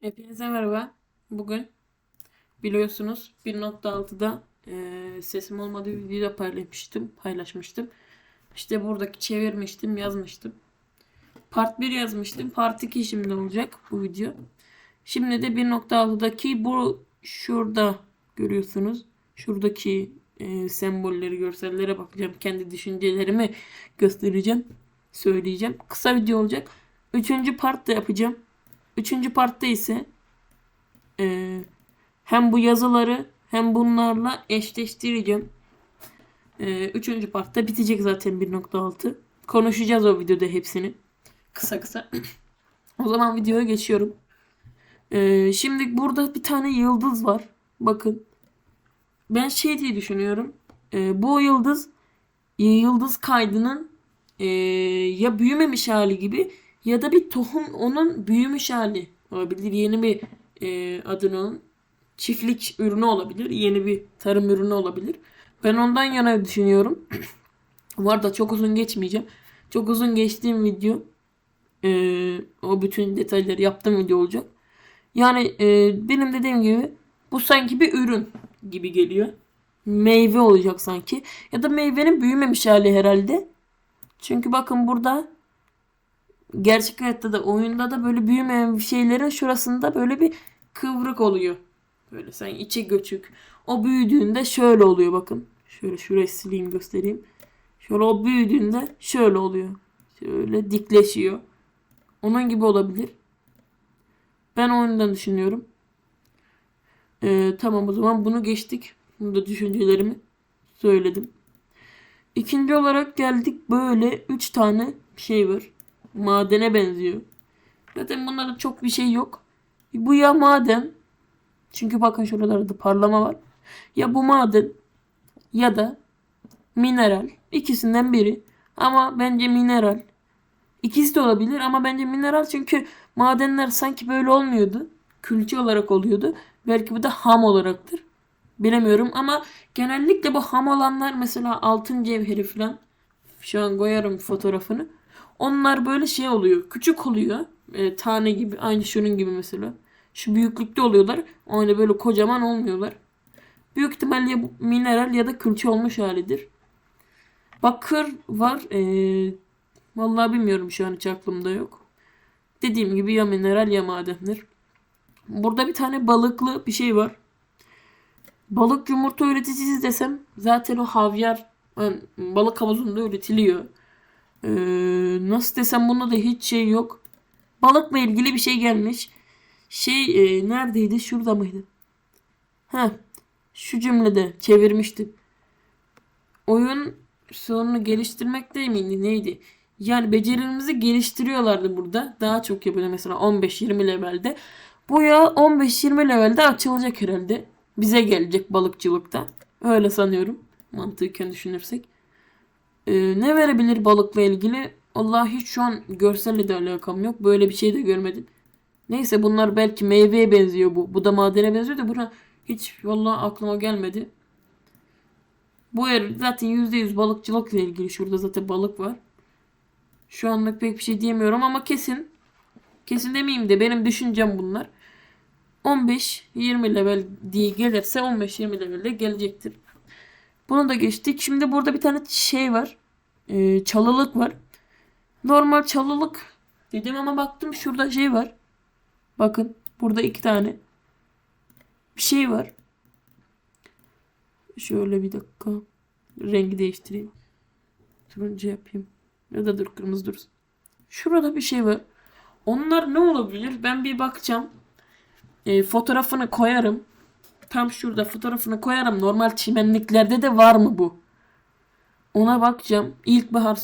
Hepinize merhaba. Bugün biliyorsunuz 1.6'da eee sesim olmadığı bir video paylaşmıştım, paylaşmıştım. İşte buradaki çevirmiştim, yazmıştım. Part 1 yazmıştım. Part 2 şimdi olacak bu video. Şimdi de 1.6'daki bu şurada görüyorsunuz. Şuradaki eee, sembolleri, görsellere bakacağım. Kendi düşüncelerimi göstereceğim, söyleyeceğim. Kısa video olacak. Üçüncü part da yapacağım. Üçüncü partta ise eee, hem bu yazıları hem bunlarla eşleştireceğim. Eee, üçüncü partta bitecek zaten 1.6. Konuşacağız o videoda hepsini. Kısa kısa. o zaman videoya geçiyorum. Eee, şimdi burada bir tane yıldız var. Bakın. Ben şey diye düşünüyorum. Eee, bu yıldız yıldız kaydının eee, ya büyümemiş hali gibi ya da bir tohum onun büyümüş hali olabilir. Yeni bir eee adını onun çiftlik ürünü olabilir. Yeni bir tarım ürünü olabilir. Ben ondan yana düşünüyorum. Bu arada çok uzun geçmeyeceğim. Çok uzun geçtiğim video eee, o bütün detayları yaptığım video olacak. Yani eee, benim dediğim gibi bu sanki bir ürün gibi geliyor. Meyve olacak sanki. Ya da meyvenin büyümemiş hali herhalde. Çünkü bakın burada gerçek hayatta da oyunda da böyle büyümeyen bir şeylerin şurasında böyle bir kıvrık oluyor. Böyle sen içi göçük. O büyüdüğünde şöyle oluyor bakın. Şöyle şurayı sileyim göstereyim. Şöyle o büyüdüğünde şöyle oluyor. Şöyle dikleşiyor. Onun gibi olabilir. Ben oyundan düşünüyorum. Ee, tamam o zaman bunu geçtik. Bunu da düşüncelerimi söyledim. İkinci olarak geldik böyle 3 tane şey var. Madene benziyor. Zaten bunlarda çok bir şey yok. Bu ya maden. Çünkü bakın şuralarda parlama var. Ya bu maden ya da mineral. İkisinden biri. Ama bence mineral. İkisi de olabilir ama bence mineral çünkü madenler sanki böyle olmuyordu. Külçe olarak oluyordu. Belki bu da ham olaraktır. Bilemiyorum ama genellikle bu ham olanlar mesela altın cevheri falan. Şu an koyarım fotoğrafını. Onlar böyle şey oluyor. Küçük oluyor. E, tane gibi. Aynı şunun gibi mesela. Şu büyüklükte oluyorlar. Öyle böyle kocaman olmuyorlar. Büyük ihtimalle mineral ya da külçe olmuş halidir. Bakır var. E, vallahi bilmiyorum şu an hiç aklımda yok. Dediğim gibi ya mineral ya madendir. Burada bir tane balıklı bir şey var. Balık yumurta üreticisi desem zaten o havyar yani balık havuzunda üretiliyor. Ee, nasıl desem bunda da hiç şey yok. Balıkla ilgili bir şey gelmiş. Şey e, neredeydi? Şurada mıydı? Ha, şu cümlede çevirmiştim. Oyun sonunu geliştirmek miydi? Neydi? Yani becerilerimizi geliştiriyorlardı burada. Daha çok yapıyor mesela 15-20 levelde. Bu ya 15-20 levelde açılacak herhalde. Bize gelecek balıkçılıkta. Öyle sanıyorum. Mantıken düşünürsek. Ee, ne verebilir balıkla ilgili? Allah hiç şu an görselle de alakam yok. Böyle bir şey de görmedim. Neyse bunlar belki meyveye benziyor bu. Bu da madene benziyor da buna hiç vallahi aklıma gelmedi. Bu yer zaten %100 balıkçılıkla ilgili. Şurada zaten balık var. Şu anlık pek bir şey diyemiyorum ama kesin. Kesin demeyeyim de benim düşüncem bunlar. 15-20 level diye gelirse 15-20 levelde gelecektir. Bunu da geçtik. Şimdi burada bir tane şey var. Ee, çalılık var. Normal çalılık dedim ama baktım şurada şey var. Bakın burada iki tane bir şey var. Şöyle bir dakika. Rengi değiştireyim. Turuncu yapayım. Ya da dur kırmızı dursun. Şurada bir şey var. Onlar ne olabilir? Ben bir bakacağım. E, fotoğrafını koyarım. Tam şurada fotoğrafını koyarım. Normal çimenliklerde de var mı bu? Ona bakacağım. İlkbahar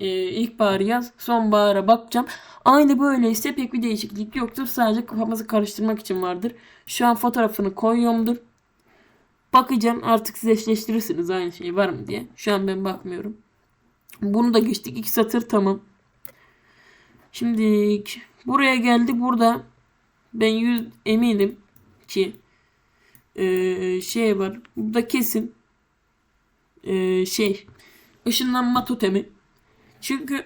e, ilkbahar yaz, sonbahara bakacağım. Aynı böyleyse pek bir değişiklik yoktur. Sadece kafamızı karıştırmak için vardır. Şu an fotoğrafını koyuyorumdur. Bakacağım artık siz eşleştirirsiniz aynı şey var mı diye. Şu an ben bakmıyorum. Bunu da geçtik. iki satır tamam. Şimdi buraya geldik. Burada ben yüz eminim ki eee, şey var. Burada kesin eee, şey ışınlanma totemi. Çünkü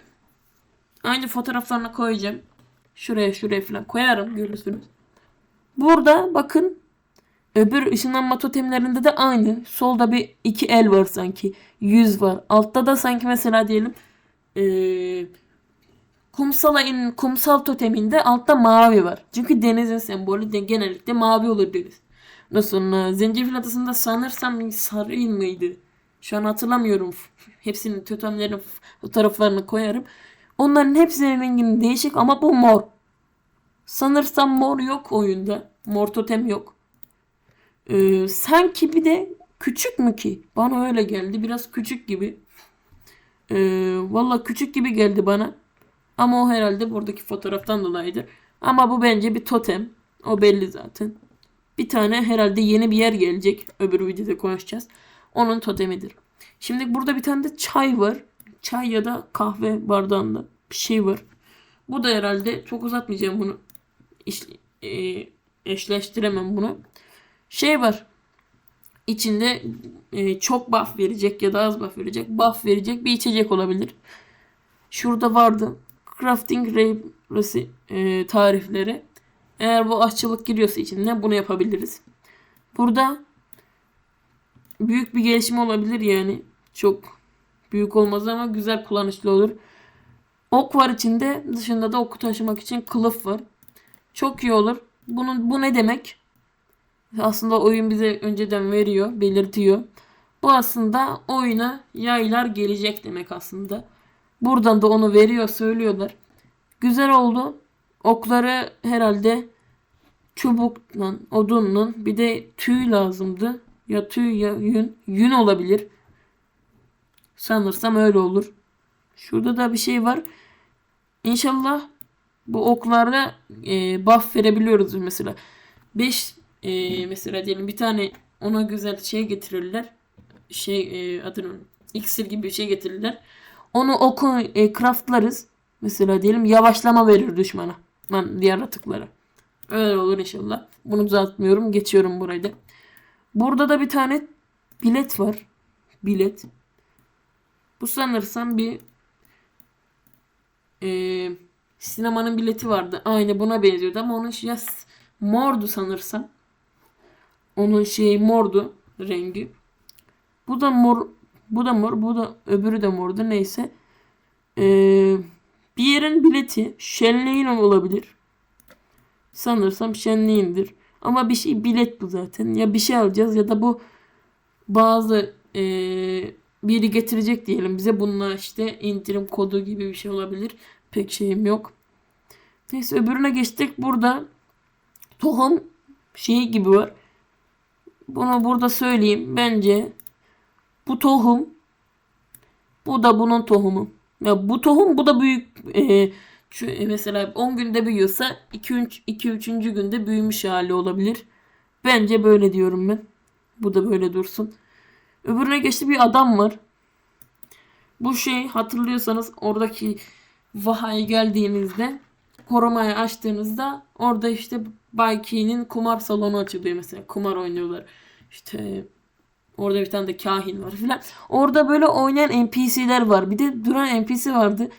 aynı fotoğraflarını koyacağım. Şuraya şuraya falan koyarım görürsünüz. Burada bakın öbür ışınlanma totemlerinde de aynı. Solda bir iki el var sanki. Yüz var. Altta da sanki mesela diyelim eee kumsala kumsal toteminde altta mavi var. Çünkü denizin sembolü de genellikle mavi olur. Ondan sonra Zencefil Adası'nda sanırsam sarı mıydı? Şu an hatırlamıyorum. Hepsinin totemlerin fotoğraflarını koyarım. Onların hepsinin renginin değişik ama bu mor. Sanırsam mor yok oyunda. Mor totem yok. Ee, sanki bir de küçük mü ki? Bana öyle geldi. Biraz küçük gibi. Ee, Valla küçük gibi geldi bana. Ama o herhalde buradaki fotoğraftan dolayıdır. Ama bu bence bir totem. O belli zaten. Bir tane herhalde yeni bir yer gelecek. Öbür videoda konuşacağız. Onun totemidir. Şimdi burada bir tane de çay var. Çay ya da kahve bardağında bir şey var. Bu da herhalde çok uzatmayacağım bunu. İş, e, eşleştiremem bunu. Şey var. İçinde e, çok buff verecek ya da az buff verecek. Buff verecek bir içecek olabilir. Şurada vardı. Crafting recipe e, tarifleri. Eğer bu aşçılık giriyorsa içinde bunu yapabiliriz. Burada büyük bir gelişme olabilir yani. Çok büyük olmaz ama güzel kullanışlı olur. Ok var içinde. Dışında da oku taşımak için kılıf var. Çok iyi olur. Bunun bu ne demek? Aslında oyun bize önceden veriyor, belirtiyor. Bu aslında oyuna yaylar gelecek demek aslında. Buradan da onu veriyor, söylüyorlar. Güzel oldu. Okları herhalde çubukla, odunla bir de tüy lazımdı. Ya tüy ya yün. Yün olabilir. Sanırsam öyle olur. Şurada da bir şey var. İnşallah bu oklarda e, buff verebiliyoruz mesela. 5 e, mesela diyelim bir tane ona güzel şey getirirler. Şey e, adını iksir gibi bir şey getirirler. Onu oku e, craftlarız. Mesela diyelim yavaşlama verir düşmana. lan diğer yaratıklara. Öyle olur inşallah. Bunu uzatmıyorum. Geçiyorum burayı da. Burada da bir tane bilet var. Bilet. Bu sanırsam bir e, sinemanın bileti vardı. Aynı buna benziyordu ama onun ya mordu sanırsam. Onun şeyi mordu rengi. Bu da mor bu da mor. Bu da öbürü de mordu. Neyse. Ee, bir yerin bileti şenliğin olabilir. Sanırsam şenliğindir. Ama bir şey bilet bu zaten. Ya bir şey alacağız ya da bu bazı ee, biri getirecek diyelim bize. Bununla işte indirim kodu gibi bir şey olabilir. Pek şeyim yok. Neyse öbürüne geçtik. Burada tohum şeyi gibi var. Bunu burada söyleyeyim. Bence bu tohum bu da bunun tohumu. Ya bu tohum bu da büyük e, şu, e, mesela 10 günde büyüyorsa 2 3 2 3. günde büyümüş hali olabilir. Bence böyle diyorum ben. Bu da böyle dursun. Öbürüne geçti bir adam var. Bu şey hatırlıyorsanız oradaki Vaha'ya geldiğinizde korumayı açtığınızda orada işte Bayki'nin kumar salonu açılıyor mesela. Kumar oynuyorlar. İşte orada bir tane de kahin var filan. Orada böyle oynayan NPC'ler var. Bir de duran NPC vardı.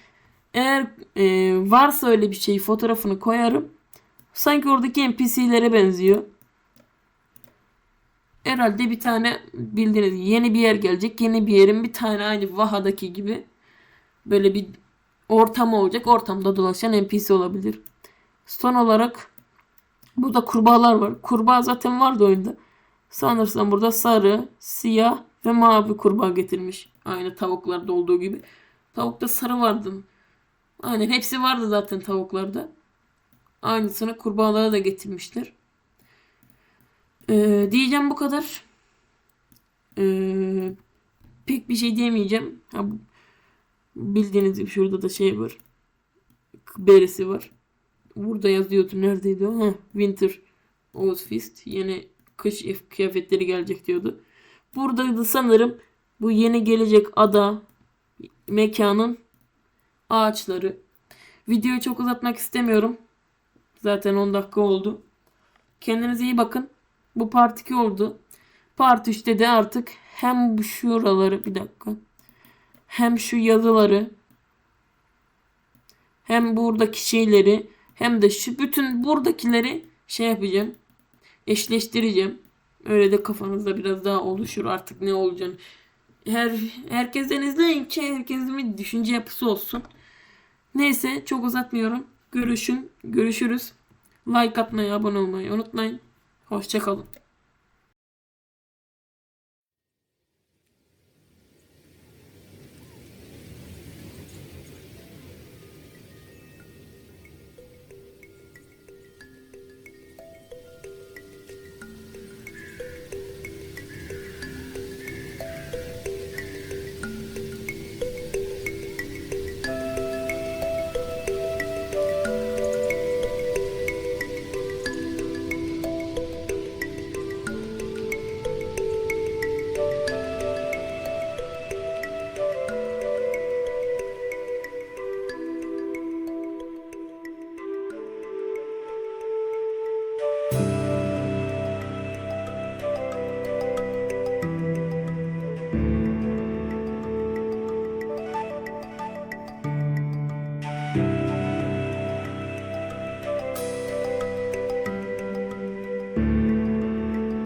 Eğer e, varsa öyle bir şey fotoğrafını koyarım. Sanki oradaki NPC'lere benziyor. Herhalde bir tane bildiğiniz yeni bir yer gelecek. Yeni bir yerin bir tane aynı Vaha'daki gibi böyle bir ortam olacak. Ortamda dolaşan NPC olabilir. Son olarak burada kurbağalar var. Kurbağa zaten vardı oyunda. Sanırsam burada sarı, siyah ve mavi kurbağa getirmiş. Aynı tavuklarda olduğu gibi. Tavukta sarı vardı. Aynen hepsi vardı zaten tavuklarda. Aynısını kurbağalara da getirmişler. Ee, diyeceğim bu kadar. Ee, pek bir şey diyemeyeceğim. Ha, bildiğiniz gibi şurada da şey var. Beresi var. Burada yazıyordu. Neredeydi o? Heh, Winter Ozfist. Yeni kış kıyafetleri gelecek diyordu. Burada da sanırım bu yeni gelecek ada mekanın ağaçları. Videoyu çok uzatmak istemiyorum. Zaten 10 dakika oldu. Kendinize iyi bakın. Bu part 2 oldu. Part 3'te de artık hem bu şuraları bir dakika. Hem şu yazıları hem buradaki şeyleri hem de şu bütün buradakileri şey yapacağım. eşleştireceğim. Öyle de kafanızda biraz daha oluşur artık ne olacağını. Her herkesten izleyin ki herkesin bir düşünce yapısı olsun. Neyse çok uzatmıyorum. Görüşün, görüşürüz. Like atmayı, abone olmayı unutmayın. Hoşçakalın.